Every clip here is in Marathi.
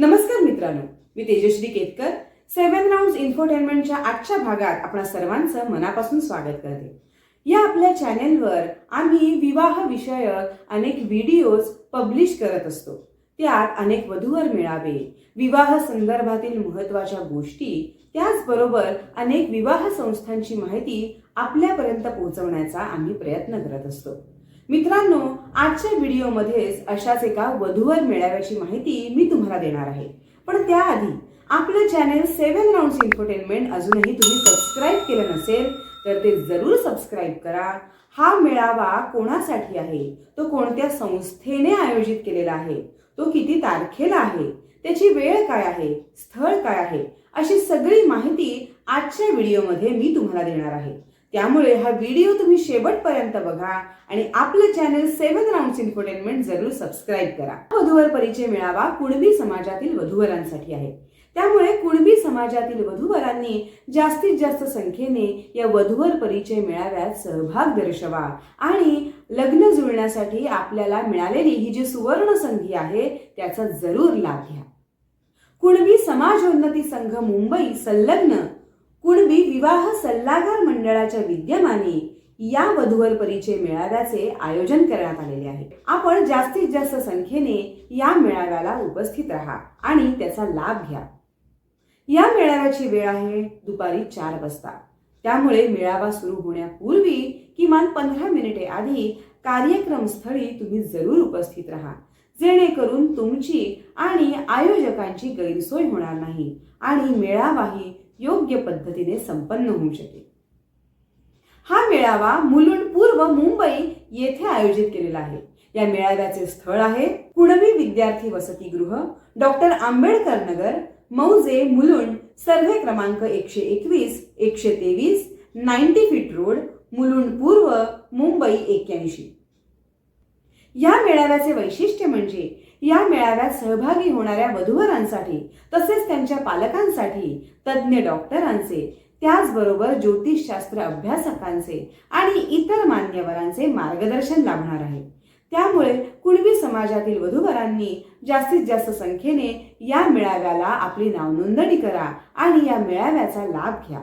नमस्कार मित्रांनो मी तेजश्री केतकर. सेव्हन राऊंड इन्फोटेनमेंटच्या आजच्या भागात आपण सर्वांचं मनापासून स्वागत करते. या आपल्या चॅनेलवर आम्ही विवाह विषयक अनेक व्हिडिओज पब्लिश करत असतो. त्यात अनेक वधूवर मिळावे विवाह संदर्भातील महत्त्वाच्या गोष्टी त्याचबरोबर अनेक विवाह संस्थांची माहिती आपल्यापर्यंत पोहोचवण्याचा आम्ही प्रयत्न करत असतो. मित्रांनो आजच्या व्हिडिओमध्येच अशाच एका वधूवर मेळाव्याची माहिती मी तुम्हाला देणार आहे. पण त्याआधी आपलं चॅनेल सेव्हन राऊंड इन्फोटेनमेंट अजूनही तुम्ही सबस्क्राईब केलं नसेल तर ते जरूर सबस्क्राईब करा. हा मेळावा कोणासाठी आहे? तो कोणत्या संस्थेने आयोजित केलेला आहे? तो किती तारखेला आहे? त्याची वेळ काय आहे? स्थळ काय आहे? अशी सगळी माहिती आजच्या व्हिडिओमध्ये मी तुम्हाला देणार आहे. त्यामुळे हा व्हिडिओ तुम्ही शेवटपर्यंत बघा आणि आपलं चॅनल सेव्हन राऊंड इन्फोटेनमेंट जरूर सबस्क्राईब करा. वधूवर परिचय मिळावा कुणबी समाजातील वधूवरांसाठी आहे. त्यामुळे कुणबी समाजातील वधूवरांनी जास्तीत जास्त संख्येने या वधूवर परिचय मेळाव्यात सहभाग दर्शवा आणि लग्न जुळण्यासाठी आपल्याला मिळालेली ही जी सुवर्ण संधी आहे त्याचा जरूर लाभ घ्या. कुणबी समाजोन्नती संघ मुंबई संलग्न कुणबी विवाह सल्लागार मंडळाच्या विद्यमाने या वधूवर परिचय मेळाव्याचे आयोजन करण्यात आलेले आहे. आपण जास्तीत जास्त संख्येने या मेळाव्याला उपस्थित राहा आणि त्याचा लाभ घ्या. या मेळाव्याची वेळ आहे दुपारी चार वाजता. त्यामुळे मेळावा सुरू होण्यापूर्वी किमान पंधरा मिनिटे आधी कार्यक्रम स्थळी तुम्ही जरूर उपस्थित राहा. जेणेकरून तुमची आणि आयोजकांची गैरसोय होणार नाही आणि मेळावाही योग्य पद्धतीने संपन्न होऊ शकेल. हा मेळावा मुलुंड पूर्व मुंबई येथे आयोजित केलेला आहे. या मेळाव्याचे स्थळ आहे कुणबी विद्यार्थी वसतिगृह डॉक्टर आंबेडकर नगर मौजे मुलुंड सर्वे क्रमांक एकशे एकवीस एकशे तेवीस नाईन्टी फीट रोड मुलुंड पूर्व मुंबई एक्क्याऐंशी. या मेळाव्याचे वैशिष्ट्य म्हणजे या मेळाव्यात सहभागी होणाऱ्या वधूवरांसाठी तसेच त्यांच्या पालकांसाठी तज्ज्ञ डॉक्टरांचे त्याचबरोबर ज्योतिषशास्त्र अभ्यासकांचे आणि इतर मान्यवरांचे मार्गदर्शन लाभणार आहे. त्यामुळे कुणबी समाजातील वधूवरांनी जास्तीत जास्त संख्येने या मेळाव्याला आपली नावनोंदणी करा आणि या मेळाव्याचा लाभ घ्या.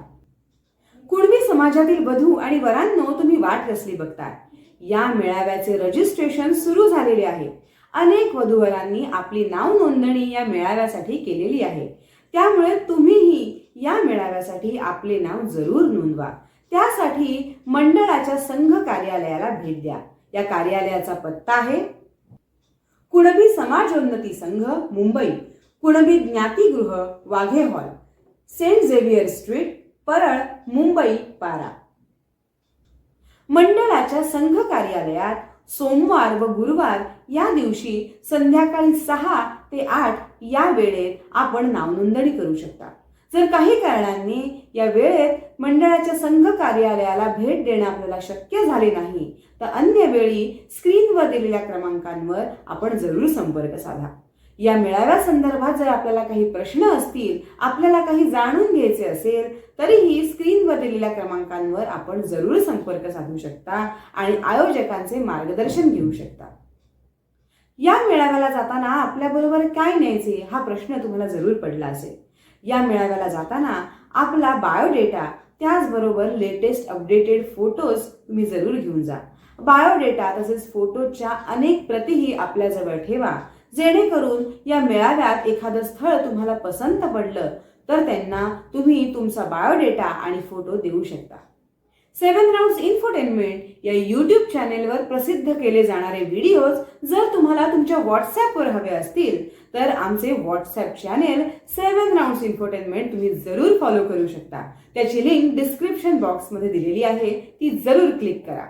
कुणबी समाजातील वधू आणि वरांनो तुम्ही वाट कसली बघताय. या मेळाव्याचे रजिस्ट्रेशन सुरू झालेले आहे. अनेक वधूवरांनी आपली नाव नोंदणी या मेळाव्यासाठी केलेली आहे. त्यामुळे तुम्हीही या मेळाव्यासाठी आपले नाव जरूर नोंदवा. त्यासाठी मंडळाच्या संघ कार्यालयाला भेट द्या. या कार्यालयाचा पत्ता आहे कुणबी समाजोन्नती संघ Mumbai. Kunbi ज्ञातीगृह Waghe hall. Saint Xavier street Parel Mumbai पारा. मंडळाच्या संघ कार्यालयात सोमवार व गुरुवार या दिवशी संध्याकाळी सहा ते आठ या वेळेत आपण नावनोंदणी करू शकता. जर काही कारणांनी या वेळेत मंडळाच्या संघ कार्यालयाला भेट देणं आपल्याला शक्य झाले नाही तर अन्य वेळी स्क्रीनवर दिलेल्या क्रमांकांवर आपण जरूर संपर्क साधा. या मेळाव्या संदर्भात जर आपल्याला काही प्रश्न असतील आपल्याला काही जाणून घ्यायचे असेल तरीही स्क्रीनवर दिलेल्या क्रमांकांवर आपण जरूर संपर्क साधू शकता आणि आयोजकांचे मार्गदर्शन घेऊ शकता. या मेळाव्याला जाताना आपल्याबरोबर काय न्यायचे हा प्रश्न तुम्हाला जरूर पडला असेल. या मेळाव्याला जाताना आपला बायोडेटा त्याचबरोबर लेटेस्ट अपडेटेड फोटोज तुम्ही जरूर घेऊन जा. बायोडेटा तसेच फोटोच्या अनेक प्रतिही आपल्याजवळ ठेवा. जेणेकरून या मेळाव्यात एखादं स्थळ तुम्हाला पसंत पडलं तर त्यांना तुम्ही तुमचा बायोडेटा आणि फोटो देऊ शकता. सेवन राऊंड इन्फोटेनमेंट या यूट्यूब चॅनेलवर प्रसिद्ध केले जाणारे व्हिडिओज जर तुम्हाला तुमच्या व्हॉट्सॲपवर हवे असतील तर आमचे WhatsApp channel seven round infotainment तुम्ही जरूर फॉलो करू शकता. त्याची लिंक डिस्क्रिप्शन बॉक्समध्ये दिलेली आहे ती जरूर क्लिक करा.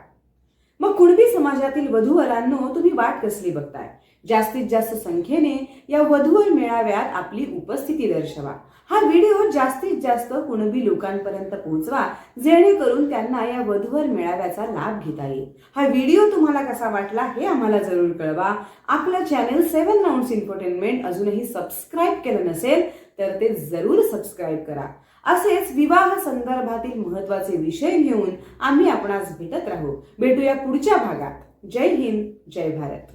मग कुणबी समाजातील वधूवरांनो तुम्ही वाट कसली बघताय? जास्तीत जास्त संख्येने या वधूवर मेळाव्यात आपली उपस्थिती दर्शवा. हा व्हिडिओ जास्तीत जास्त कुणबी लोकांपर्यंत पोहोचवा जेणेकरून त्यांना या वधूवर मेळाव्याचा लाभ घेता येईल. हा व्हिडिओ तुम्हाला कसा वाटला हे आम्हाला जरूर कळवा. आपलं चॅनेल सेव्हन राऊंड्स इन्फोटेनमेंट अजूनही सबस्क्राईब केलं नसेल तर ते जरूर सबस्क्राईब करा. असेच विवाह संदर्भातील महत्त्वाचे विषय घेऊन आम्ही आपणास भेटत राहू. भेटूया पुढच्या भागात. जय हिंद जय भारत.